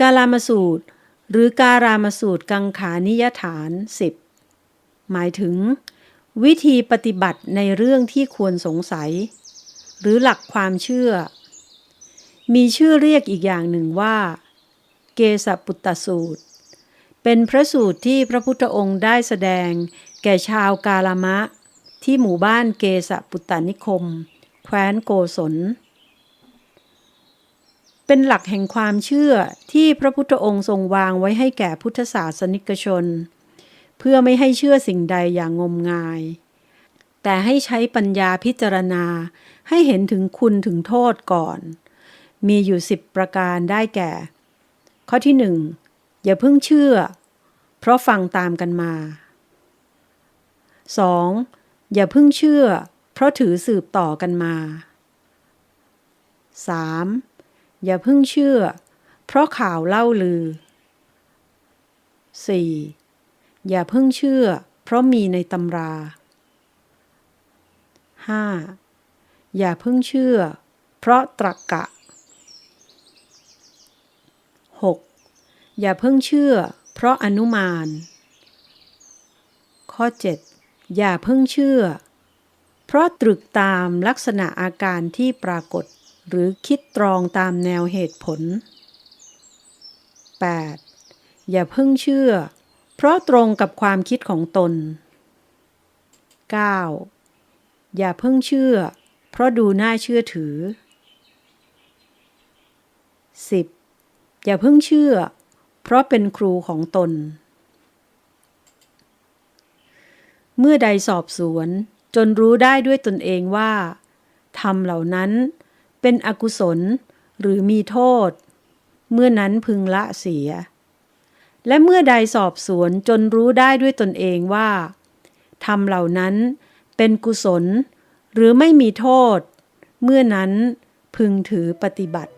กาลามสูตร หรือการามสูตรกังขานิยฐาน 10 หมายถึง วิธีปฏิบัติในเรื่องที่ควรสงสัย หรือหลักความเชื่อ มีชื่อเรียกอีกอย่างหนึ่งว่า เกสปุตตสูตร เป็นพระสูตรที่พระพุทธองค์ได้แสดง แก่ชาวกาลามะ ที่หมู่บ้านเกสปุตตนิคม แคว้นโกศล เป็นหลักแห่งความเชื่อที่พระพุทธองค์ทรงวางไว้ให้แก่พุทธศาสนิกชน เพื่อไม่ให้เชื่อสิ่งใดอย่างงมงาย แต่ให้ใช้ปัญญาพิจารณาให้เห็นถึงคุณถึงโทษก่อน มีอยู่สิบประการได้แก่ ข้อที่หนึ่งอย่าเพิ่งเชื่อ เพราะฟังตามกันมา 2. อย่าเพิ่งเชื่อ เพราะถือสืบต่อกันมา 3. อย่าเพิ่งเชื่อ เพราะข่าวเล่าลือ 4. อย่าเพิ่งเชื่อ เพราะมีในตำรา 5. อย่าเพิ่งเชื่อ เพราะตรกกะ 6. อย่าเพิ่งเชื่อ เพราะอนุมาน ข้อ 7 อย่าเพิ่งเชื่อ เพราะตรึกตามลักษณะอาการที่ปรากฏ หรือคิดตรองตามแนวเหตุผล 8. อย่าเพิ่งเชื่อ เพราะตรงกับความคิดของตน 9. อย่าเพิ่งเชื่อ เพราะดูน่าเชื่อถือ 10. อย่าเพิ่งเชื่อ เพราะเป็นครูของตน เมื่อใดสอบสวนจนรู้ได้ด้วยตนเองว่าธรรมเหล่านั้น เป็นอกุศลหรือมีโทษ เมื่อนั้นพึงละเสีย และเมื่อใดสอบสวนจนรู้ได้ด้วยตนเองว่าทำเหล่านั้นเป็นกุศลหรือไม่มีโทษ เมื่อนั้นพึงถือปฏิบัติ